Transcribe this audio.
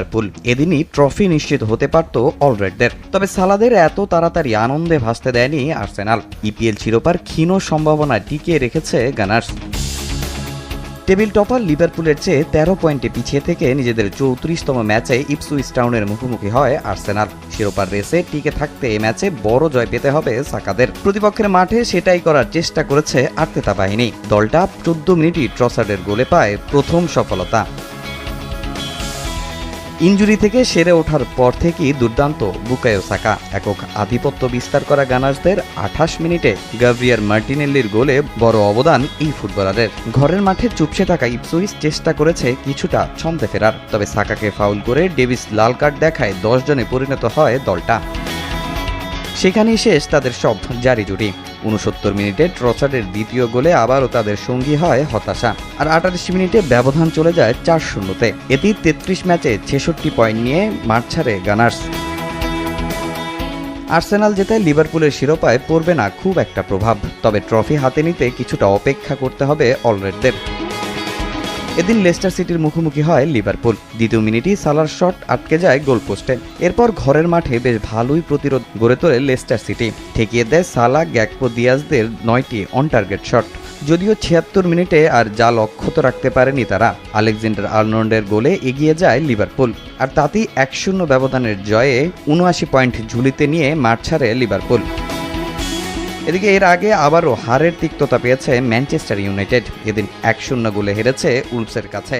Liverpool এদিনই trophy নিশ্চিত হতে পারত অলরেডদের তবে সালাদের এত তাড়াতাড়ি আনন্দে ভাসতে দেয়নি আর্সেনাল। ইপিএল শিরোপার ক্ষীণ সম্ভাবনা টিকিয়ে রেখেছে গানার্স। টেবিল টপার লিভারপুলের চেয়ে তেরো পয়েন্টে পিছিয়ে থেকে নিজেদের চৌত্রিশতম ম্যাচে ইপসুইচ টাউনের মুখোমুখি হয় আর্সেনাল। শিরোপার রেসে টিকে থাকতে এই ম্যাচে বড় জয় পেতে হবে সাকাদের। প্রতিপক্ষের মাঠে সেটাই করার চেষ্টা করেছে আর্তেতা বাহিনী। দলটা চোদ্দ মিনিটই ট্রসার্ডের গোলে পায় প্রথম সফলতা। ইঞ্জুরি থেকে সেরে ওঠার পর থেকেই দুর্দান্ত বুকায়ো সাকা। একক আধিপত্য বিস্তার করা গানার্সদের আঠাশ মিনিটে গাভরিয়ার মার্টিনেল্লির গোলে বড় অবদান এই ফুটবলারের ঘরের মাঠে চুপসে থাকা ইপসুইস চেষ্টা করেছে কিছুটা ছন্দে ফেরার। তবে সাকাকে ফাউল করে ডেভিস লাল কার্ড দেখায় দশ জনে পরিণত হয় দলটা। সেখানেই শেষ তাদের সব জারি জুটি। উনসত্তর মিনিটে ট্রসার্ডের দ্বিতীয় গোলে আবারও তাদের সঙ্গী হয় হতাশা। আর আটাশ মিনিটে ব্যবধান চলে যায় চার শূন্যতে। এটি তেত্রিশ ম্যাচে ছেষট্টি পয়েন্ট নিয়ে মাঠ ছাড়ে গানার্স। আর্সেনাল যেতে লিভারপুলের শিরোপায় পড়বে না খুব একটা প্রভাব। তবে ট্রফি হাতে নিতে কিছুটা অপেক্ষা করতে হবে অলরেডদের। এদিন লেস্টার সিটির মুখোমুখি হয় লিভারপুল। দ্বিতীয় মিনিটই সালার শট আটকে যায় গোলপোস্টে। এরপর ঘরের মাঠে বেশ ভালোই প্রতিরোধ গড়ে তোলে লেস্টার সিটি। ঠেকিয়ে দেয় সালা গ্যাকপো দিয়াজদের নয়টি অন টার্গেট শট। যদিও ছিয়াত্তর মিনিটে আর জাল অক্ষত রাখতে পারেনি তারা। আলেকজান্ডার আর্নল্ডের গোলে এগিয়ে যায় লিভারপুল। আর তাতেই এক শূন্য ব্যবধানের জয়ে উনআশি পয়েন্ট ঝুলিতে নিয়ে মাঠ ছাড়ে লিভারপুল। এদিকে এর আগে আবারও হারের তিক্ততা পেয়েছে ম্যানচেস্টার ইউনাইটেড। এদিন এক শূন্য গোলে হেরেছে উলফসের কাছে।